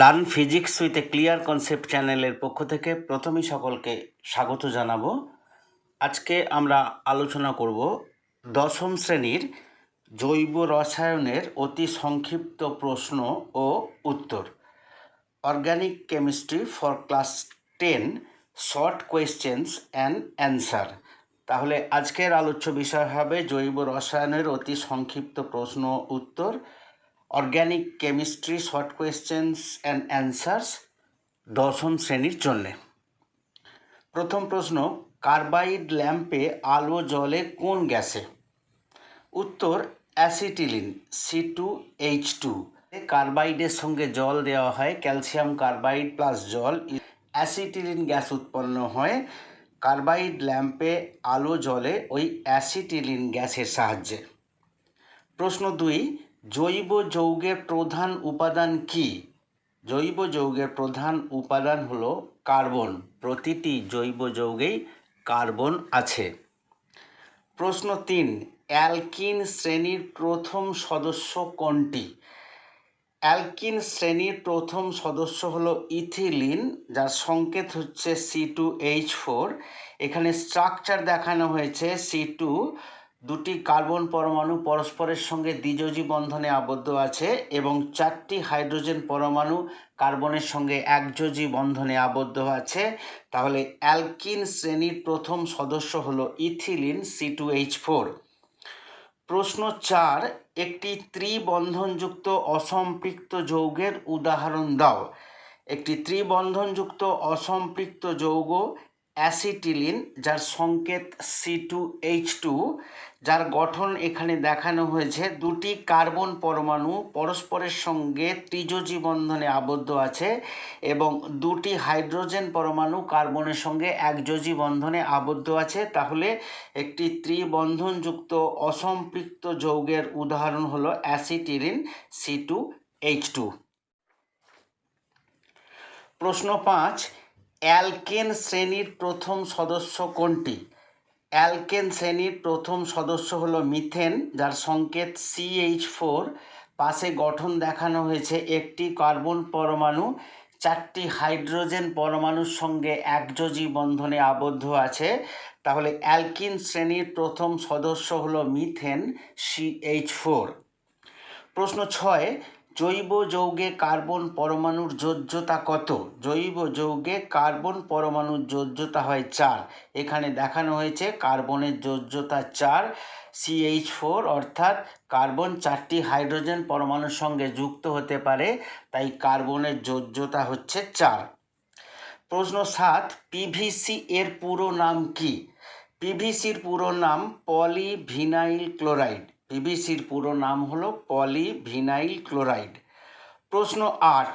Learn physics with a clear concept চ্যানেলের পক্ষ থেকে প্রথমেই সকলকে স্বাগত জানাব। আজকে আমরা আলোচনা করব দশম শ্রেণির জৈব রসায়নের অতি সংক্ষিপ্ত প্রশ্ন ও উত্তর। Organic chemistry for class ten short questions and answer তাহলে আজকের আলোচ্য বিষয় হবে জৈব রসায়নের অতি সংক্ষিপ্ত প্রশ্ন উত্তর। Organic chemistry short questions and answers দশম শ্রেণির জন্যে। প্রথম প্রশ্ন, কার্বাইড ল্যাম্পে আলো জ্বলে কোন গ্যাসে? উত্তর, acetylene, C two H two. কার্বাইডের সঙ্গে জল দেওয়া হয়, ক্যালসিয়াম কার্বাইড প্লাস জল। অ্যাসিটিলিন গ্যাস উৎপন্ন হয়, কার্বাইড ল্যাম্পে আলো জ্বলে ওই অ্যাসিটিলিন গ্যাসের সাহায্যে। প্রশ্ন দুই জৈব যৌগের প্রধান উপাদান কি? জৈব যৌগের প্রধান উপাদান হলো কার্বন। প্রতিটি জৈব যৌগেই কার্বন আছে। প্রশ্ন তিন, অ্যালকিন শ্রেণির প্রথম সদস্য কোনটি? অ্যালকিন শ্রেণির প্রথম সদস্য হলো ইথিলিন, যার সংকেত হচ্ছে সি টু এইচ ফোর এখানে স্ট্রাকচার দেখানো হয়েছে সি টু দুটি কার্বন পরমাণু পরস্পরের সঙ্গে দ্বিযোজী বন্ধনে আবদ্ধ আছে এবং চারটি হাইড্রোজেন পরমাণু কার্বনের সঙ্গে একযোজী বন্ধনে আবদ্ধ আছে। তাহলে অ্যালকিন শ্রেণির প্রথম সদস্য হলো ethylene C two H four. প্রশ্ন চার, একটি ত্রিবন্ধনযুক্ত অসম্পৃক্ত যৌগের উদাহরণ দাও। একটি ত্রিবন্ধনযুক্ত অসম্পৃক্ত যৌগ অ্যাসিটিলিন, যার সংকেত সি টু এইচ টু যার গঠন এখানে দেখানো হয়েছে। দুটি কার্বন পরমাণু পরস্পরের সঙ্গে ত্রিযোজী বন্ধনে আবদ্ধ আছে এবং দুটি হাইড্রোজেন পরমাণু কার্বনের সঙ্গে একযোজী বন্ধনে আবদ্ধ আছে। তাহলে একটি ত্রিবন্ধনযুক্ত অসম্পৃক্ত যৌগের উদাহরণ হলো acetylene C two H two প্রশ্ন পাঁচ অ্যালকেন শ্রেণির প্রথম সদস্য কোনটি? অ্যালকেন শ্রেণির প্রথম সদস্য হলো মিথেন, যার সংকেত সিএইচ ফোর পাশে গঠন দেখানো হয়েছে একটি কার্বন পরমাণু, চারটি হাইড্রোজেন পরমাণুর সঙ্গে একযোজী বন্ধনে আবদ্ধ আছে। তাহলে অ্যালকিন শ্রেণির প্রথম সদস্য হলো মিথেন সিএইচ ফোর প্রশ্ন ছয় জৈব যৌগে কার্বন পরমাণুর যোজ্যতা কত? জৈব যৌগে কার্বন পরমাণুর যোজ্যতা হয় চার। এখানে দেখানো হয়েছে কার্বনের যোজ্যতা চার সিএইচ ফোর অর্থাৎ কার্বন চারটি হাইড্রোজেন পরমাণুর সঙ্গে যুক্ত হতে পারে, তাই কার্বনের যোজ্যতা হচ্ছে চার। প্রশ্ন সাত পিভিসি এর পুরো নাম কি? পিভিসির পুরো নাম পলিভিনাইল ক্লোরাইড। পিভিসির পুরো নাম হলো পলিভিনাইল ক্লোরাইড প্রশ্ন আট,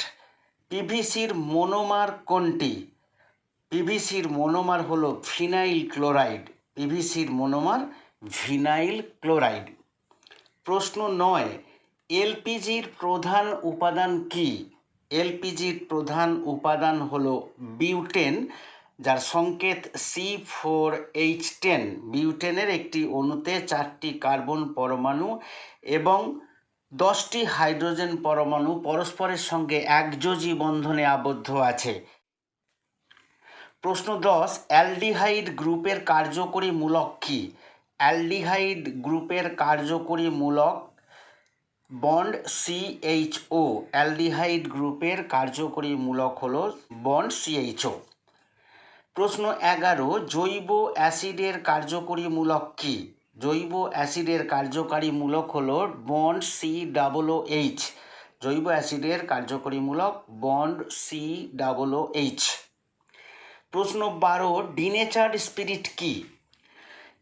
পিভিসির মনোমার কোনটি? পিভিসির মনোমার হলো ফিনাইল ক্লোরাইড পিভিসির মনোমার ভিনাইল ক্লোরাইড প্রশ্ন নয়, এলপিজির প্রধান উপাদান কি? এলপিজির প্রধান উপাদান হলো বিউটেন। যার সংকেত সি ফোর এইচ টেন বিউটেনের একটি অণুতে চারটি কার্বন পরমাণু এবং দশটি হাইড্রোজেন পরমাণু পরস্পরের সঙ্গে একযোজী বন্ধনে আবদ্ধ আছে। প্রশ্ন দশ, অ্যালডিহাইড গ্রুপের কার্যকরী মূলক কী? অ্যালডিহাইড গ্রুপের কার্যকরী মূলক বন্ড সিএইচও অ্যালডিহাইড গ্রুপের কার্যকরী মূলক হলো বন্ড সিএইচও প্রশ্ন এগারো, জৈব অ্যাসিডের কার্যকরী মূলক কি? জৈব অ্যাসিডের কার্যকারী মূলক হলো বন্ড সি ডাবলও এইচ জৈব অ্যাসিডের কার্যকরী মূলক বন্ড সি ডাবলও এইচ প্রশ্ন বারো ডিনেচার স্পিরিট কি?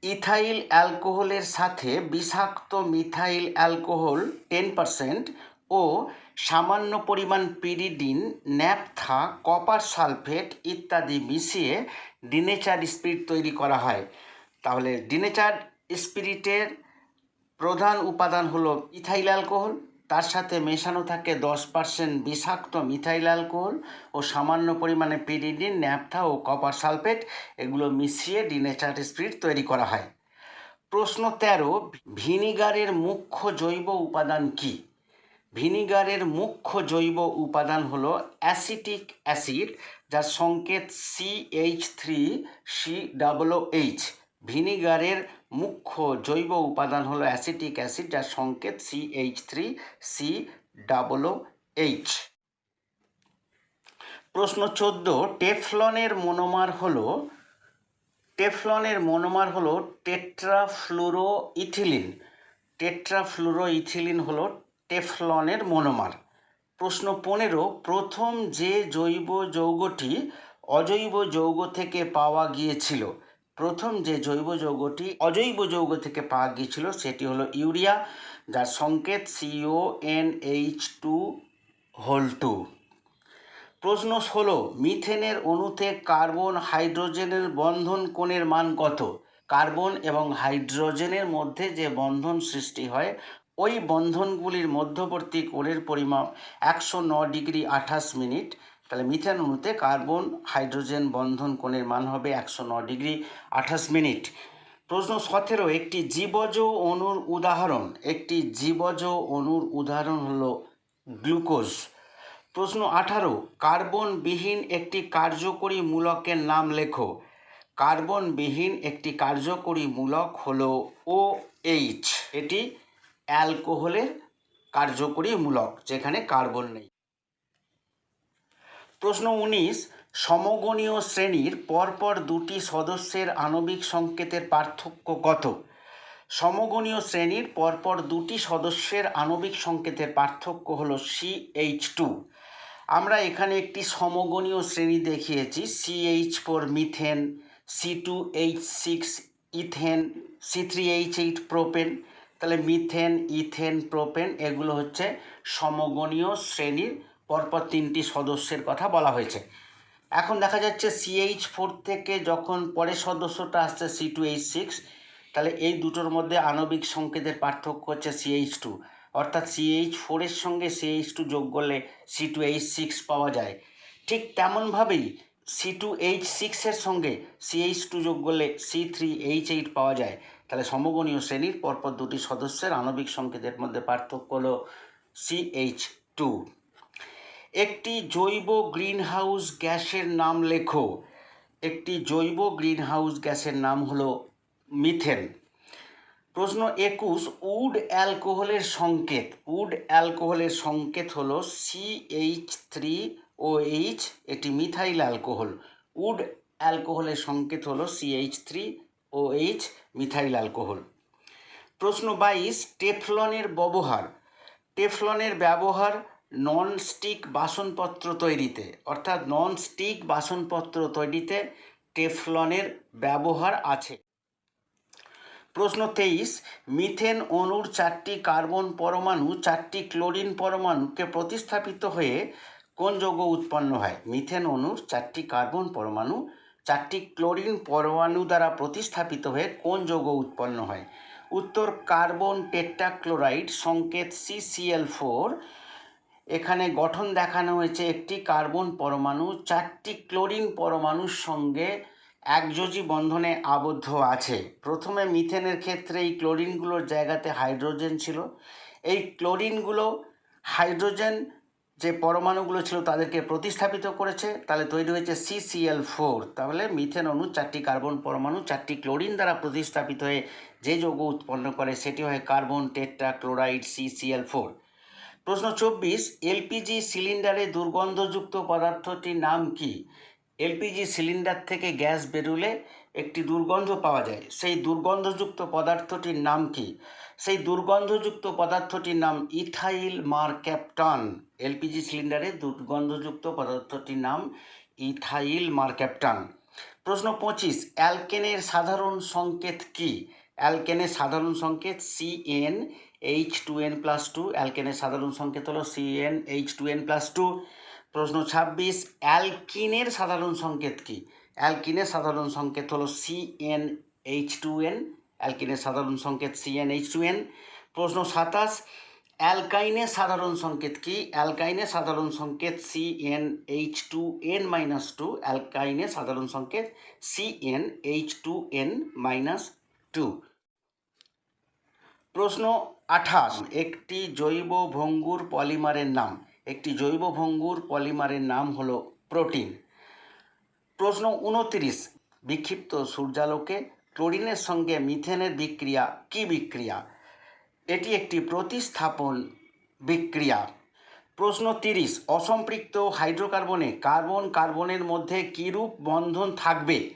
ইথাইল অ্যালকোহলের সাথে বিষাক্ত মিথাইল অ্যালকোহল টেন পারসেন্ট ও সামান্য পরিমাণ পিরিডিন, ন্যাপথা, কপার সালফেট ইত্যাদি মিশিয়ে ডিনেচার স্পিরিট তৈরি করা হয়। তাহলে ডিনেচার স্পিরিটের প্রধান উপাদান হলো ইথাইল অ্যালকোহল। তার সাথে মেশানো থাকে দশ পার্সেন্ট বিষাক্ত মিথাইল অ্যালকোহল ও সামান্য পরিমাণে পিরিডিন, ন্যাপথা ও কপার সালফেট। এগুলো মিশিয়ে ডিনেচার স্পিরিট তৈরি করা হয়। প্রশ্ন তেরো, ভিনিগারের মুখ্য জৈব উপাদান কী? ভিনিগারের মুখ্য জৈব উপাদান হলো অ্যাসিটিক অ্যাসিড, যার সংকেত C H three C double O H ভিনিগারের মুখ্য জৈব উপাদান হলো অ্যাসিটিক অ্যাসিড, যার সংকেত C H three C double O H প্রশ্ন চোদ্দ, টেফলনের মনোমার হলো, টেফলনের মনোমার হলো টেট্রাফ্লুরো ইথিলিন টেট্রাফ্লুরো ইথিলিন হলো টেফলনের মনোমার। প্রশ্ন পনেরো, প্রথম যে জৈব যৌগটি অজৈব যৌগ থেকে পাওয়া গিয়েছিল, প্রথম যে জৈব যৌগটি অজৈব যৌগ থেকে পাওয়া গিয়েছিল সেটি হলো ইউরিয়া, যার সংকেত C O N H two whole two প্রশ্ন ষোলো, মিথেনের অণুতে কার্বন হাইড্রোজেনের বন্ধন কোণের মান কত? কার্বন এবং হাইড্রোজেনের মধ্যে যে বন্ধন সৃষ্টি হয় ওই বন্ধনগুলির মধ্যবর্তী কোণের পরিমাপ একশো ন ডিগ্রি আঠাশ মিনিট। তাহলে মিথেন অণুতে কার্বন, হাইড্রোজেন বন্ধন কোণের মান হবে একশো ন ডিগ্রি আঠাশ মিনিট। প্রশ্ন সতেরো, একটি জীবজ অণুর উদাহরণ, একটি জীবজ অণুর উদাহরণ হলো গ্লুকোজ। প্রশ্ন আঠারো, কার্বনবিহীন একটি কার্যকরী মূলকের নাম লেখো। কার্বনবিহীন একটি কার্যকরী মূলক হলো ও এইচ এটি অ্যালকোহলের কার্যকরী মূলক যেখানে কার্বন নেই। প্রশ্ন উনিশ, সমগণীয় শ্রেণির পরপর দুটি সদস্যের আণবিক সংকেতের পার্থক্য কত? সমগণীয় শ্রেণির পরপর দুটি সদস্যের আণবিক সংকেতের পার্থক্য হল সি এইচ টু আমরা এখানে একটি সমগণীয় শ্রেণি দেখিয়েছি C H four methane C two H six ethane C three H eight propane তাহলে মিথেন, ইথেন, প্রোপেন এগুলো হচ্ছে সমগণীয় শ্রেণির পরপর তিনটি সদস্যের কথা বলা হয়েছে। এখন দেখা যাচ্ছে সিএইচ ফোর থেকে যখন পরের সদস্যটা আসছে সি টু এইচ সিক্স তাহলে এই দুটোর মধ্যে আণবিক সংকেতের পার্থক্য হচ্ছে সিএইচ টু অর্থাৎ সিএইচ ফোরের সঙ্গে সিএইচ টু যোগ করলে সি টু এইচ সিক্স পাওয়া যায়। ঠিক তেমনভাবেই সি টু এইচ সিক্সের সঙ্গে সিএইচ টু যোগ করলে সি থ্রি এইচ এইট পাওয়া যায়। তাহলে সমগণীয় শ্রেণির পরপর দুটি সদস্যের আণবিক সংকেতের মধ্যে পার্থক্য হলো সিএইচ টু একটি জৈব গ্রিনহাউস গ্যাসের নাম লেখো। একটি জৈব গ্রিনহাউস গ্যাসের নাম হলো মিথেন। প্রশ্ন একুশ, উড অ্যালকোহলের সংকেত। উড অ্যালকোহলের সংকেত হলো C H three O H এটি মিথাইল অ্যালকোহল। উড অ্যালকোহলের সংকেত হলো C H three O H methyl alcohol. প্রশ্ন বাইশ, টেফলনের ব্যবহার। টেফলনের ব্যবহার নন স্টিক বাসনপত্র তৈরিতে, অর্থাৎ নন স্টিক বাসনপত্র তৈরিতে টেফলনের ব্যবহার আছে। প্রশ্ন তেইশ, মিথেন অণুর চারটি কার্বন পরমাণু, চারটি ক্লোরিন পরমাণুকে প্রতিস্থাপিত হয়ে কোন যৌগ উৎপন্ন হয়? মিথেন অণুর চারটি কার্বন পরমাণু চারটি ক্লোরিন পরমাণু দ্বারা প্রতিস্থাপিত হয়ে কোন যৌগ উৎপন্ন হয়? উত্তর, কার্বন টেট্রাক্লোরাইড সংকেত সিসিএল ফোর এখানে গঠন দেখানো হয়েছে একটি কার্বন পরমাণু, চারটি ক্লোরিন পরমাণুর সঙ্গে একযোজি বন্ধনে আবদ্ধ আছে। প্রথমে মিথেনের ক্ষেত্রে এই ক্লোরিনগুলোর জায়গাতে হাইড্রোজেন ছিল। এই ক্লোরিনগুলো হাইড্রোজেন যে পরমাণুগুলো ছিল তাদেরকে প্রতিস্থাপিত করেছে, তাহলে তৈরি হয়েছে সিসিএল ফোর তাহলে মিথেন অণু চারটি কার্বন পরমাণু, চারটি ক্লোরিন দ্বারা প্রতিস্থাপিত হয়ে যে যৌগ উৎপন্ন করে সেটি হয় carbon tetrachloride C C L four প্রশ্ন চব্বিশ এলপিজি সিলিন্ডারে দুর্গন্ধযুক্ত পদার্থটির নাম কি? এলপিজি সিলিন্ডার থেকে গ্যাস বেরোলে একটি দুর্গন্ধ পাওয়া যায়। সেই দুর্গন্ধযুক্ত পদার্থটির নাম কি? সেই দুর্গন্ধযুক্ত পদার্থটির নাম ইথাইল মারক্যাপটন এলপিজি সিলিন্ডারে দুর্গন্ধযুক্ত পদার্থটির নাম ইথাইল মারক্যাপটন প্রশ্ন পঁচিশ, অ্যালকেনের সাধারণ সংকেত কি? অ্যালকেনের সাধারণ সংকেত C N H two N plus two অ্যালকেনের সাধারণ সংকেত হলো C N H two N plus two প্রশ্ন ছাব্বিশ, অ্যালকিনের সাধারণ সংকেত কি? অ্যালকিনের সাধারণ সংকেত হলো C N H two N অ্যালকিনের সাধারণ সংকেত সিএন এইচ টু এন প্রশ্ন সাতাশ অ্যালকাইনের সাধারণ সংকেত কি? অ্যালকাইনের সাধারণ সংকেত C N H two N minus two অ্যালকাইনের সাধারণ সংকেত C N H two N minus two প্রশ্ন আঠাশ, একটি জৈব ভঙ্গুর পলিমারের নাম, একটি জৈব ভঙ্গুর পলিমারের নাম হলো প্রোটিন। প্রশ্ন উনত্রিশ। বিক্ষিপ্ত সূর্যালোকে ক্লোরিনের সঙ্গে মিথেনের বিক্রিয়া কি বিক্রিয়া? এটি একটি প্রতিস্থাপন বিক্রিয়া। প্রশ্ন তিরিশ, অসম্পৃক্ত হাইড্রোকার্বনে কার্বন কার্বনের মধ্যে কিরূপ বন্ধন থাকবে?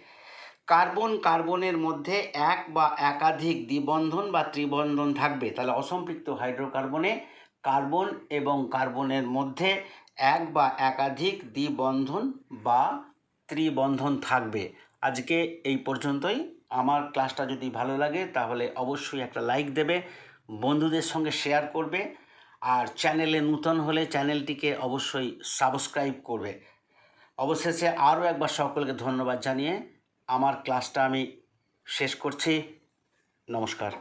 কার্বন কার্বনের মধ্যে এক বা একাধিক দ্বিবন্ধন বা ত্রিবন্ধন থাকবে। তাহলে অসম্পৃক্ত হাইড্রোকার্বনে কার্বন এবং কার্বনের মধ্যে এক বা একাধিক দ্বিবন্ধন বা ত্রিবন্ধন থাকবে। আজকে এই পর্যন্তই। আমার ক্লাসটা যদি ভালো লাগে, তাহলে অবশ্যই একটা লাইক দেবে, বন্ধুদের সঙ্গে শেয়ার করবে, আর চ্যানেলে নূতন হলে চ্যানেলটিকে অবশ্যই সাবস্ক্রাইব করবে। অবশেষে আরও একবার সকলকে ধন্যবাদ জানিয়ে আমার ক্লাসটা আমি শেষ করছি। নমস্কার।